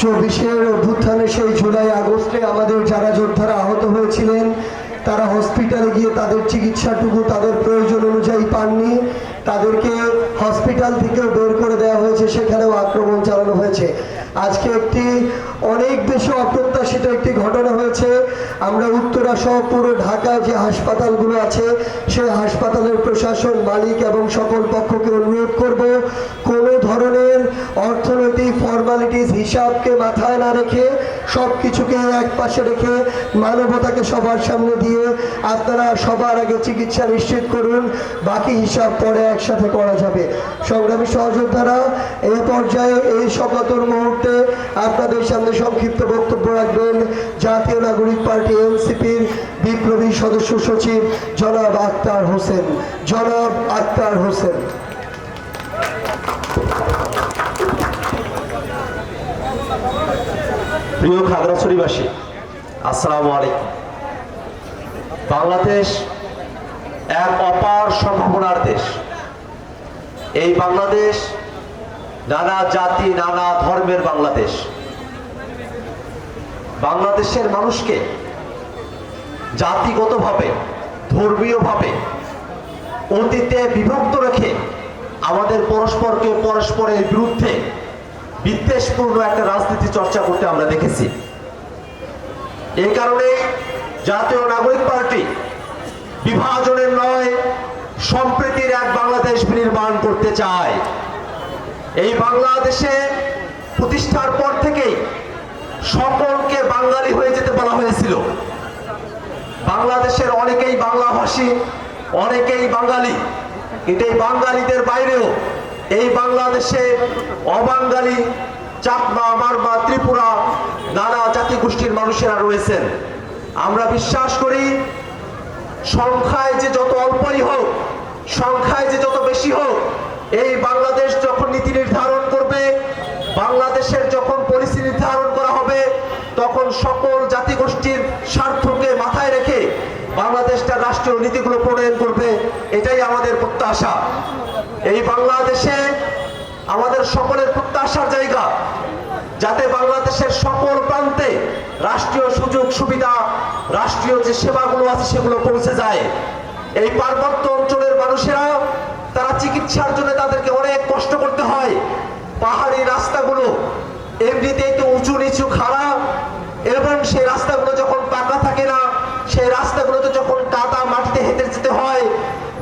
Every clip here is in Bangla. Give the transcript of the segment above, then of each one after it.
চব্বিশের অভ্যুত্থানে সেই জুলাই আগস্টে আমাদের যারা যোদ্ধারা আহত হয়েছিলেন, তারা হসপিটালে গিয়ে তাদের চিকিৎসাটুকু তাদের প্রয়োজন অনুযায়ী পাননি। তাদেরকে হসপিটাল থেকেও বের করে দেওয়া হয়েছে, সেখানেও আক্রমণ চালানো হয়েছে। আজকে একটি অনেক বেশি অপ্রত্যাশিত একটি ঘটনা হয়েছে। আমরা উত্তরা সহ পুরো ঢাকায় যে হাসপাতালগুলো আছে, সেই হাসপাতালের প্রশাসন, মালিক এবং সকল পক্ষকে অনুরোধ করব, কোনো ধরনের অর্থনৈতিক ফর্মালিটিস হিসাবকে মাথায় না রেখে সব কিছুকে এক পাশে রেখে মানবতাকে সবার সামনে দিয়ে আপনারা সবার আগে চিকিৎসা নিশ্চিত করুন, বাকি হিসাব পরে একসাথে করা যাবে। সংগ্রামী সহযোদ্ধারা এই পর্যায়ে এই শপথর মুহূর্তে আপনাদের সামনে সংক্ষিপ্ত বক্তব্য রাখবেন। জাতীয় নাগরিক পার্টি এনসিপির বিপ্লবী সদস্য সচিব জনাব আক্তার হোসেন। জনাব আক্তার হোসেন। প্রিয় খাগড়াছড়িবাসী, আসসালামু আলাইকুম। বাংলাদেশ এক অপার সম্ভাবনার দেশ। এই বাংলাদেশ নানা জাতি, নানা ধর্মের বাংলাদেশ। বাংলাদেশের মানুষকে জাতিগতভাবে, ধর্মীয়ভাবে অতীতে বিভক্ত রেখে আমাদের পরস্পরকে পরস্পরের বিরুদ্ধে বিদ্বেষপূর্ণ একটা রাজনীতি চর্চা করতে আমরা দেখেছি। এই কারণে জাতীয় নাগরিক পার্টি বিভাজনের নয়, সম্প্রীতির এক বাংলাদেশ নির্মাণ করতে চায়। এই বাংলাদেশে প্রতিষ্ঠার পর থেকেই সকলকে বাঙালি হয়ে যেতে বলা হয়েছিল। বাংলাদেশের অনেকেই বাংলাভাষী, অনেকেই বাঙালি। এটাই বাঙালিদের বাইরেও এই বাংলাদেশে অবাঙ্গালি চাকমা, মারমা, ত্রিপুরা নানা জাতিগোষ্ঠীর মানুষেরা রয়েছেন। আমরা বিশ্বাস করি, সংখ্যায় যে যত অল্পই হোক, সংখ্যায় যে যত বেশি হোক, এই বাংলাদেশ যখন নীতি নির্ধারণ করবে, বাংলাদেশের যখন পলিসি নির্ধারণ করা হবে, তখন সকল জাতিগোষ্ঠীর স্বার্থকে মাথায় রেখে বাংলাদেশটা রাষ্ট্রীয় নীতিগুলো প্রণয়ন করবে, এটাই আমাদের প্রত্যাশা। এই বাংলাদেশে আমাদের সকলের প্রত্যাশার জায়গা। যাতে বাংলাদেশের সকল প্রান্তে রাষ্ট্রীয় সুযোগ সুবিধা, রাষ্ট্রীয় যে সেবাগুলো আছে সেগুলো পৌঁছে যায়। এই পার্বত্য অঞ্চলের মানুষেরা, তারা চিকিৎসার জন্য তাদেরকে অনেক কষ্ট করতে হয়। পাহাড়ি রাস্তাগুলো এমনিতেই তো উঁচু নিচু খারাপ এবং সেই রাস্তাগুলো যখন পাকা থাকে না, সেই রাস্তাগুলোতে যখন কাদা মাটিতে হেঁটে যেতে হয়,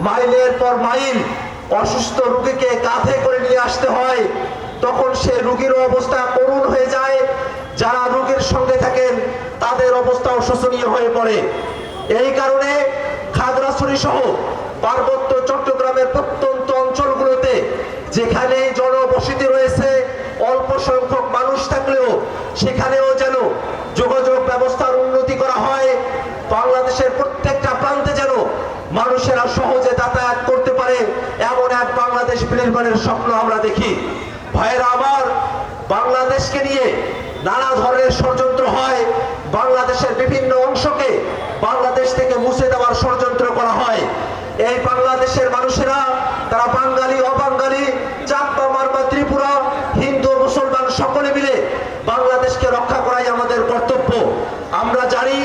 মাইলের পর মাইল অসুস্থ রুগীকে কাঁধে করে নিয়ে আসতে হয়, তখন সে রুগীর অবস্থা করুণ হয়ে যায়। যারা রুগীর সঙ্গে থাকেন, তাদের অবস্থাও শোচনীয় হয়ে পড়ে। এই কারণে খাগড়াছড়ি সহ পার্বত্য চট্টগ্রামের প্রত্যন্ত অঞ্চলগুলোতে, যেখানে জনবসতি রয়েছে, অল্প সংখ্যক মানুষ থাকলেও সেখানেও যেন যোগাযোগ ব্যবস্থার উন্নতি করা হয়, বাংলাদেশের প্রত্যেকটা প্রান্তে যেন মানুষেরা সহজে যাতায়াত করতে পারে এমন এক বাংলাদেশ নির্মাণের স্বপ্ন আমরা দেখি। ভাইয়েরা আমার বাংলাদেশকে নিয়ে নানা ধরনের ষড়যন্ত্র হয়। বাংলাদেশের বিভিন্ন অংশকে বাংলাদেশ থেকে মুছে দেওয়ার ষড়যন্ত্র করা হয়। এই বাংলাদেশের মানুষেরা, তারা বাঙালি অবাঙ্গালি চাকমা মারমা ত্রিপুরা হিন্দু মুসলমান সকলে মিলে বাংলাদেশকে রক্ষা করাই আমাদের কর্তব্য আমরা জানি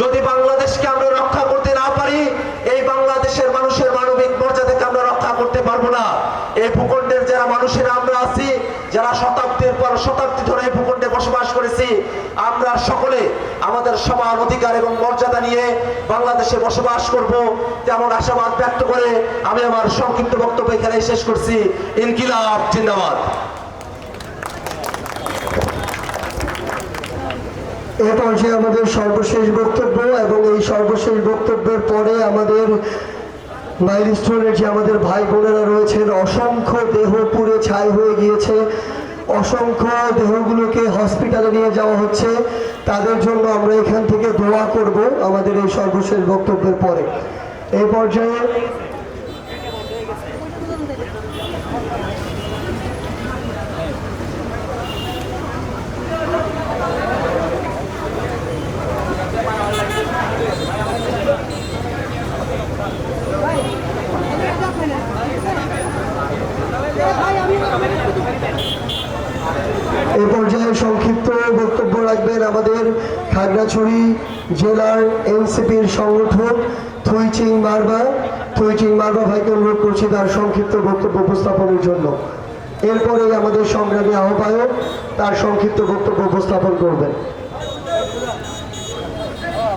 যদি বাংলাদেশকে আমরা রক্ষা করতে না পারি এই বাংলাদেশের মানুষের মানবিক মর্যাদাকে আমরা রক্ষা করতে পারব না এই ভূখণ্ডের যারা মানুষেরা আমরা আছি যারা শতাব্দীর পর শতাব্দী ধরে এই ভূখণ্ডে বসবাস করেছি। আমরা সকলে আমাদের সমান অধিকার এবং মর্যাদা নিয়ে বাংলাদেশে বসবাস করব। তেমন আশাবাদ ব্যক্ত করে আমি আমার সংক্ষিপ্ত বক্তব্য এখানে শেষ করছি। ইনকিলাব, জিন্দাবাদ। এ পর্যায়ে আমাদের সর্বশেষ বক্তব্য এবং এই সর্বশেষ বক্তব্যের পরে আমাদের মাইলস্টোনের যে আমাদের ভাই বোনেরা রয়েছেন, অসংখ্য দেহ পুড়ে ছাই হয়ে গিয়েছে। অসংখ্য দেহগুলোকে হসপিটালে নিয়ে যাওয়া হচ্ছে। তাদের জন্য আমরা এখান থেকে দোয়া করব আমাদের এই সর্বশেষ বক্তব্যের পরে। এই পর্যায়ে সংক্ষিপ্ত বক্তব্য রাখবেন আমাদের খাগড়াছড়ি জেলার এনসিপির সংগঠক থুইচিং মারবা। থুইচিং মারবা ভাইকে অনুরোধ করছি তার সংক্ষিপ্ত বক্তব্য উপস্থাপনের জন্য। এরপরে আমাদের সংগ্রামী আহ্বায়ক তার সংক্ষিপ্ত বক্তব্য উপস্থাপন করবেন।